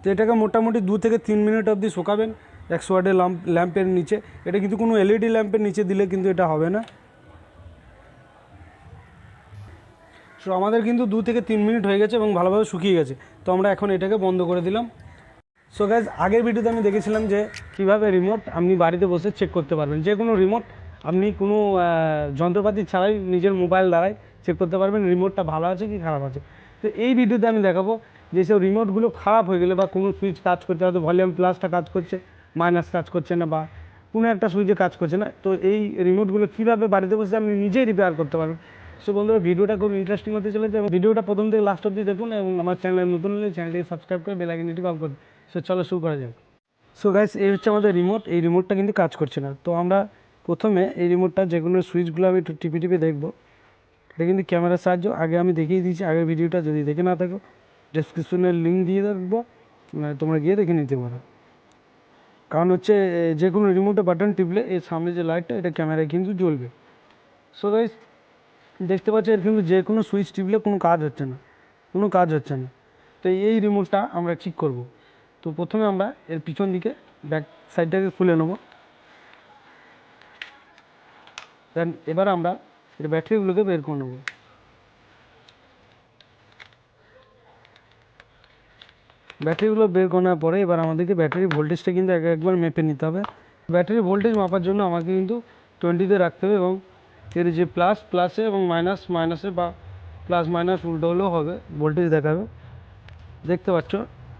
তো এটাকে মোটামুটি দু থেকে তিন মিনিট অবধি শুকাবেন। একশো ওয়াটের ল্যাম্প, ল্যাম্পের নিচে। এটা কিন্তু কোনো এলইডি ল্যাম্পের নিচে দিলে কিন্তু এটা হবে না। সো আমাদের কিন্তু দু থেকে তিন মিনিট হয়ে গেছে এবং ভালোভাবে শুকিয়ে গেছে। তো আমরা এখন এটাকে বন্ধ করে দিলাম। সো গ্যাস আগের ভিডিওতে আমি দেখেছিলাম যে কীভাবে রিমোট আপনি বাড়িতে বসে চেক করতে পারবেন। যে কোনো রিমোট আপনি কোনো যন্ত্রপাতি ছাড়াই নিজের মোবাইল দ্বারাই চেক করতে পারবেন। রিমোটটা ভালো আছে কি খারাপ আছে। তো এই ভিডিওতে আমি দেখাবো যেসব রিমোটগুলো খারাপ হয়ে গেলে বা কোনো সুইচ কাজ করছে হয়তো ভলিউম প্লাসটা কাজ করছে মাইনাস কাজ করছে না বা কোনো একটা সুইচে কাজ করছে না, তো এই রিমোটগুলো কীভাবে বাড়িতে বসে আপনি নিজেই রিপেয়ার করতে পারবেন সো বন্ধুরা, ভিডিওটা খুব ইন্টারেস্টিং হতে চলেছে এবং ভিডিওটা প্রথম থেকে লাস্ট অব্দি দেখুন এবং আমার চ্যানেলে নতুন হলে চ্যানেলটিকে সাবস্ক্রাইব করে বেল আইকনটি কল করুন সো চলো শুরু করা যাক। সো গাইস এই হচ্ছে আমাদের রিমোট এই রিমোটটা কিন্তু কাজ করছে না। তো আমরা প্রথমে এই রিমোটটা যে কোনো সুইচগুলো আমি একটু টিপে টিপে দেখব। এটা কিন্তু ক্যামেরার সাহায্য। আগে আমি দেখিয়ে দিয়েছি, আগের ভিডিওটা যদি দেখে না থাকো। ডেসক্রিপশনের লিঙ্ক দিয়ে রাখব মানে তোমরা গিয়ে দেখে নিতে পারো। কারণ হচ্ছে যে কোনো রিমোটে বাটন টিপলে এর সামনে যে লাইটটা এটা ক্যামেরায় কিন্তু জ্বলবে। সো গাইস দেখতে পাচ্ছ, এর কিন্তু যে কোনো সুইচ টিপলে কোনো কাজ হচ্ছে না। কোনো কাজ হচ্ছে না। তো এই রিমোটটা আমরা ঠিক করব। তো প্রথমে আমরা এর পিছন দিকে ব্যাক সাইডটাকে খুলে নেব। দেন এবার আমরা এর ব্যাটারিগুলোকে বের করে নেব। ব্যাটারিগুলো বের করার পরে এবার আমাদেরকে ব্যাটারি ভোল্টেজটা কিন্তু এক একবার মেপে নিতে হবে। ব্যাটারি ভোল্টেজ মাপার জন্য আমাকে কিন্তু টোয়েন্টিতে রাখতে হবে এবং এর যে প্লাস প্লাসে এবং মাইনাস মাইনাসে বা প্লাস মাইনাস উল্টো হলেও হবে, ভোল্টেজ দেখাবে। দেখতে পাচ্ছ,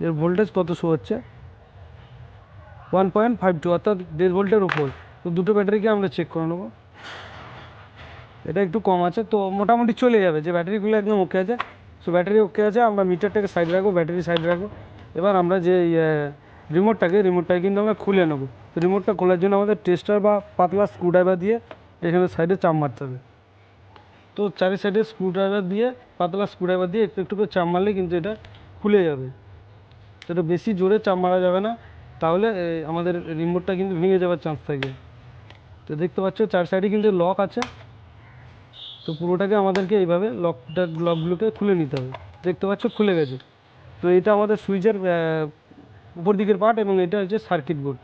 এর ভোল্টেজ কত শো হচ্ছে? ওয়ান পয়েন্ট ফাইভ টু অর্থাৎ দেড় ভোল্টের উপর। তো দুটো ব্যাটারিকে আমরা চেক করে নেব। এটা একটু কম আছে, তো মোটামুটি চলে যাবে, যে ব্যাটারিগুলো একদম ওকে আছে। সো ব্যাটারি ওকে আছে, আমরা মিটারটাকে সাইড রাখব ব্যাটারি সাইড রাখব। এবার আমরা যে রিমোটটাকে রিমোটটাকে কিন্তু আমরা খুলে নেব। তো রিমোটটা খোলার জন্য আমাদের টেস্টার বা পাতলা স্ক্রুড্রাইভার দিয়ে এখানে সাইডে চাপ মারতে হবে। তো চারি সাইডে স্ক্রুড্রাইভার দিয়ে, পাতলা স্ক্রুড্রাইভার দিয়ে একটু একটু করে চাপ মারলে কিন্তু এটা খুলে যাবে। এটা বেশি জোরে চাপ মারা যাবে না, তাহলে আমাদের রিমোটটা কিন্তু ভেঙে যাওয়ার চান্স থাকে। তো দেখতে পাচ্ছ, চার সাইডে কিন্তু লক আছে। তো পুরোটাকে আমাদেরকে এইভাবে লকটা লকগুলোকে খুলে নিতে হবে। দেখতে পাচ্ছ খুলে গেছে। তো এটা আমাদের সুইচের উপর দিকের পার্ট এবং এটা হচ্ছে সার্কিট বোর্ড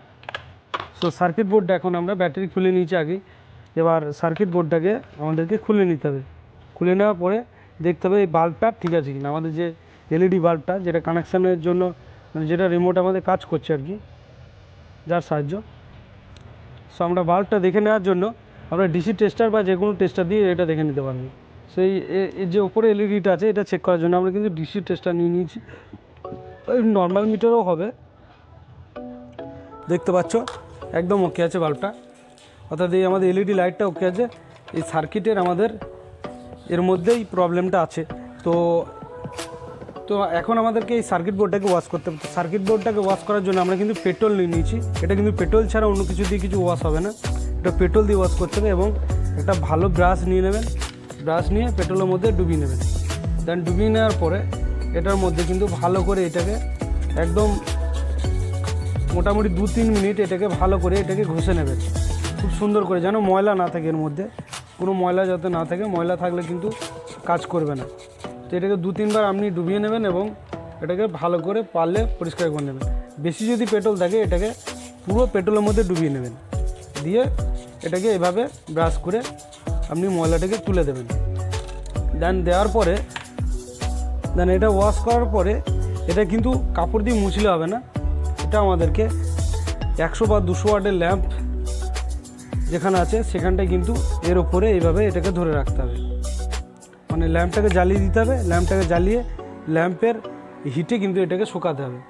সো সার্কিট বোর্ডটা এখন আমরা ব্যাটারি খুলে নিয়েছি আগে। এবার সার্কিট বোর্ডটাকে আমাদেরকে খুলে নিতে হবে। খুলে নেওয়ার পরে দেখতে হবে এই বাল্বটা ঠিক আছে কিনা। আমাদের যে এলইডি বাল্বটা যেটা কানেকশানের জন্য মানে যেটা রিমোট আমাদের কাজ করছে আর কি, যার সাহায্য। সো আমরা বাল্বটা দেখে নেওয়ার জন্য আমরা ডিসি টেস্টার বা যে কোনো টেস্টার দিয়ে এটা দেখে নিতে পারব। সেই এর যে ওপরে এলইডিটা আছে, এটা চেক করার জন্য আমরা কিন্তু ডিসি টেস্টার নিয়ে নিয়েছি। ওই নর্মাল মিটারও হবে। দেখতে পাচ্ছ? একদম ওকে আছে বাল্বটা অর্থাৎ এই আমাদের এলইডি লাইটটা ওকে আছে। এই সার্কিটের আমাদের, এর মধ্যেই প্রবলেমটা আছে। তো তো এখন আমাদেরকে এই সার্কিট বোর্ডটাকে ওয়াশ করতে হবে। সার্কিট বোর্ডটাকে ওয়াশ করার জন্য আমরা কিন্তু পেট্রোল নিয়ে নিয়েছি। এটা কিন্তু পেট্রোল ছাড়া অন্য কিছু দিয়ে কিছু ওয়াশ হবে না। এটা পেট্রোল দিয়ে ওয়াশ করতে হবে এবং একটা ভালো ব্রাশ নিয়ে নেবেন। ব্রাশ নিয়ে পেট্রোলের মধ্যে ডুবিয়ে নেবেন। দেন ডুবিয়ে নেওয়ার পরে এটার মধ্যে কিন্তু ভালো করে এটাকে একদম মোটামুটি দু তিন মিনিট এটাকে ভালো করে এটাকে ঘষে নেবেন। খুব সুন্দর করে যেন ময়লা না থাকে এর মধ্যে। কোনো ময়লা যাতে না থাকে, ময়লা থাকলে কিন্তু কাজ করবে না। তো এটাকে দু তিনবার আপনি ডুবিয়ে নেবেন এবং এটাকে ভালো করে পারলে পরিষ্কার করে নেবেন। বেশি যদি পেট্রোল থাকে, এটাকে পুরো পেট্রোলের মধ্যে ডুবিয়ে নেবেন। দিয়ে এটাকে এভাবে ব্রাশ করে আপনি ময়লাটাকে তুলে দেবেন। দেন দেওয়ার পরে দেন এটা ওয়াশ করার পরে এটা কিন্তু কাপড় দিয়ে মুছলে হবে না। এটা আমাদেরকে একশো বা দুশো ওয়াটের ল্যাম্প যেখানে আছে সেখানটায় কিন্তু এর ওপরে এইভাবে এটাকে ধরে রাখতে হবে। মানে ল্যাম্পটাকে জ্বালিয়ে দিতে হবে। ল্যাম্পটাকে জ্বালিয়ে ল্যাম্পের হিটে কিন্তু এটাকে শুকাতে হবে।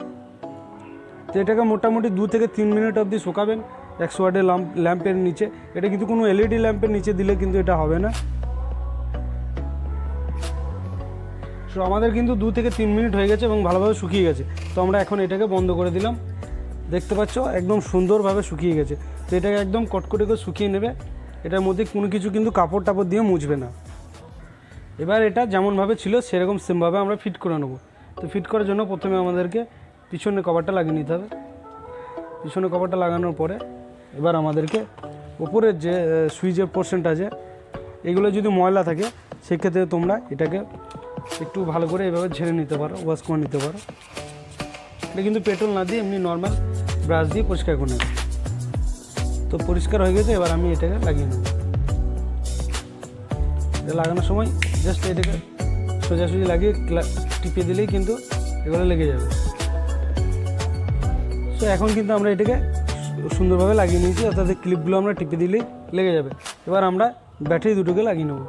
তো এটাকে মোটামুটি দু থেকে তিন মিনিট অবধি শুকাবেন। একশো ওয়াটের ল্যাম্প ল্যাম্পের নিচে। এটা কিন্তু কোনো এলইডি ল্যাম্পের নিচে দিলে কিন্তু এটা হবে না। সো আমাদের কিন্তু দু থেকে তিন মিনিট হয়ে গেছে এবং ভালোভাবে শুকিয়ে গেছে। তো আমরা এখন এটাকে বন্ধ করে দিলাম। দেখতে পাচ্ছ, একদম সুন্দরভাবে শুকিয়ে গেছে। তো এটাকে একদম কটকটে করে শুকিয়ে নেবে। এটার মধ্যে কোনো কিছু কিন্তু কাপড় টাপড় দিয়ে মুছবে না। এবার এটা যেমনভাবে ছিল, সেরকম সেমভাবে আমরা ফিট করে নেব। তো ফিট করার জন্য প্রথমে আমাদেরকে পিছনে কভারটা লাগিয়ে নিতে হবে। পিছনে কভারটা লাগানোর পরে এবার আমাদেরকে ওপরের যে সুইচের পোর্শনটা আছে এগুলো যদি ময়লা থাকে, সেক্ষেত্রে তোমরা এটাকে একটু ভালো করে এভাবে ঝেড়ে নিতে পারো ওয়াশ করে নিতে পারো। এটা কিন্তু পেট্রোল না দিয়ে এমনি নর্মাল ব্রাশ দিয়ে পরিষ্কার করে নেবে। তো পরিষ্কার হয়ে গেছে, এবার আমি এটাকে লাগিয়ে নেব। এটা লাগানোর সময় জাস্ট এটাকে সোজাসুজি লাগিয়ে টিপে দিলেই কিন্তু এগুলো লেগে যাবে। সো এখন কিন্তু আমরা এটাকে সুন্দরভাবে লাগিয়ে নিয়েছি অর্থাৎ ক্লিপগুলো আমরা টিপে দিলেই লেগে যাবে। এবার আমরা ব্যাটারি দুটোকে লাগিয়ে নেব।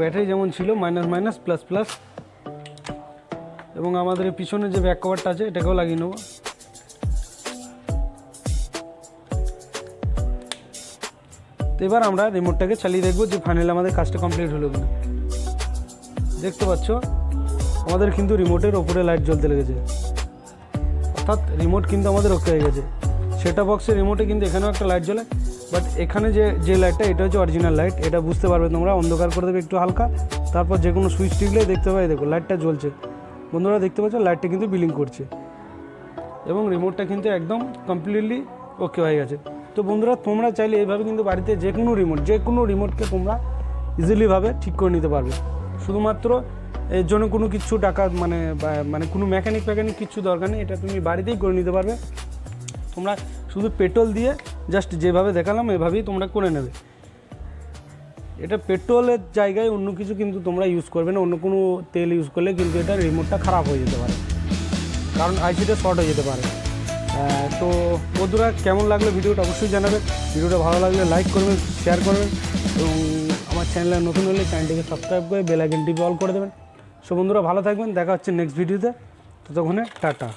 ব্যাটারি যেমন ছিল মাইনাস মাইনাস প্লাস প্লাস এবং আমাদের পিছনে যে ব্যাক কভারটা আছে, এটাকেও লাগিয়ে নেব। তো এবার আমরা রিমোটটাকে চালিয়ে দেখব যে ফাইনালি আমাদের কাজটা কমপ্লিট হলো কিনা। দেখতে পাচ্ছ, আমাদের কিন্তু রিমোটের ওপরে লাইট জ্বলতে লেগেছে। অর্থাৎ রিমোট কিন্তু আমাদের ওকে হয়ে গেছে। সেটা বক্সের রিমোটে কিন্তু এখানেও একটা লাইট জ্বলে বাট এখানে যে যে লাইটটা এটা হচ্ছে অরিজিনাল লাইট এটা বুঝতে পারবে তোমরা, অন্ধকার করে দেবে একটু হালকা, তারপর যে কোনো সুইচ টিপলেই দেখতে পাবে, দেখো লাইটটা জ্বলছে। বন্ধুরা দেখতে পাচ্ছ লাইটটা কিন্তু বিলিং করছে। এবং রিমোটটা কিন্তু একদম কমপ্লিটলি ওকে হয়ে গেছে। তো বন্ধুরা, তোমরা চাইলে এইভাবে কিন্তু বাড়িতে যে কোনো রিমোট যে কোনো রিমোটকে তোমরা ইজিলিভাবে ঠিক করে নিতে পারবে। শুধুমাত্র এর জন্য কোনো কিছু টাকা মানে মানে কোনো মেকানিক ফ্যাকানিক কিছু দরকার নেই, এটা তুমি বাড়িতেই করে নিতে পারবে। তোমরা শুধু পেট্রোল দিয়ে জাস্ট যেভাবে দেখালাম, এভাবেই তোমরা করে নেবে। এটা পেট্রোলের জায়গায় অন্য কিছু কিন্তু তোমরা ইউজ করবে না, অন্য কোনো তেল ইউজ করলে কিন্তু এটা রিমোটটা খারাপ হয়ে যেতে পারে। কারণ আইসিটা শর্ট হয়ে যেতে পারে। তো বন্ধুরা, কেমন লাগল ভিডিওটা অবশ্যই জানাবে। ভিডিওটা ভালো লাগলে লাইক করবেন শেয়ার করবেন এবং আমার চ্যানেলে নতুন হলে চ্যানেলটিকে সাবস্ক্রাইব করে বেল আইকন টিপে অল করে দেবেন। সো বন্ধুরা, ভালো থাকবেন, দেখা হচ্ছে নেক্সট ভিডিওতে তো ততক্ষণে টাটা।